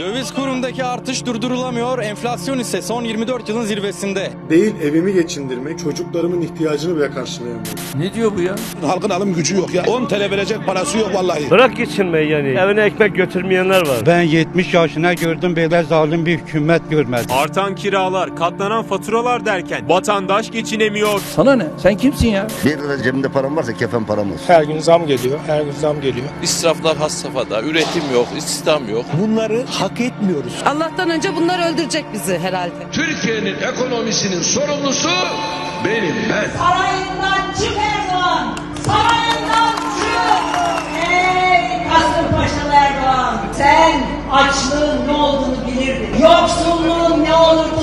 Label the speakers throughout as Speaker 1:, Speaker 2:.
Speaker 1: Döviz kurundaki artış durdurulamıyor, enflasyon ise son 24 yılın zirvesinde.
Speaker 2: Değil evimi geçindirmek, çocuklarımın ihtiyacını bile karşılayamıyorum.
Speaker 3: Ne diyor bu ya?
Speaker 4: Halkın alım gücü yok ya. 10 TL verecek parası yok vallahi.
Speaker 5: Bırak geçinmeyi yani. Evine ekmek götürmeyenler var.
Speaker 6: Ben 70 yaşına gördüm böyle zalim bir hükümet görmedim.
Speaker 7: Artan kiralar, katlanan faturalar derken vatandaş geçinemiyor.
Speaker 3: Sana ne? Sen kimsin ya?
Speaker 8: Bir lira cebimde param varsa kefen param olsun.
Speaker 2: Her gün zam geliyor, her gün zam geliyor.
Speaker 9: İsraflar has safhada, üretim yok, istihdam yok.
Speaker 4: Bunları hak etmiyoruz.
Speaker 10: Allah'tan önce bunlar öldürecek bizi herhalde.
Speaker 11: Türkiye'nin ekonomisinin sorumlusu benim ben.
Speaker 12: Sarayından çık Erdoğan! Sarayından çık! Ey Kasımpaşalı Erdoğan! Sen açlığın ne olduğunu bilirdin. Yoksulluğun ne olduğunu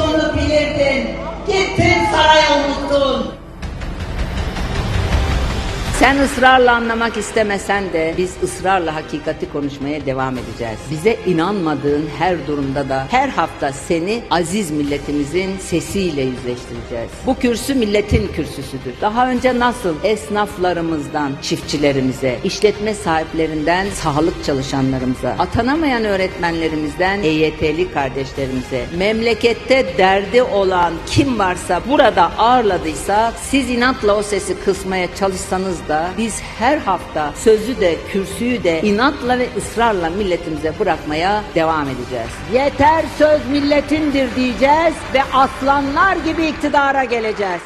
Speaker 10: Sen ısrarla anlamak istemesen de biz ısrarla hakikati konuşmaya devam edeceğiz. Bize inanmadığın her durumda da her hafta seni aziz milletimizin sesiyle yüzleştireceğiz. Bu kürsü milletin kürsüsüdür. Daha önce nasıl esnaflarımızdan çiftçilerimize, işletme sahiplerinden sağlık çalışanlarımıza, atanamayan öğretmenlerimizden EYT'li kardeşlerimize, memlekette derdi olan kim varsa burada ağırladıysa siz inatla o sesi kısmaya çalışsanız da biz her hafta sözü de kürsüyü de inatla ve ısrarla milletimize bırakmaya devam edeceğiz. Yeter söz milletindir diyeceğiz ve aslanlar gibi iktidara geleceğiz.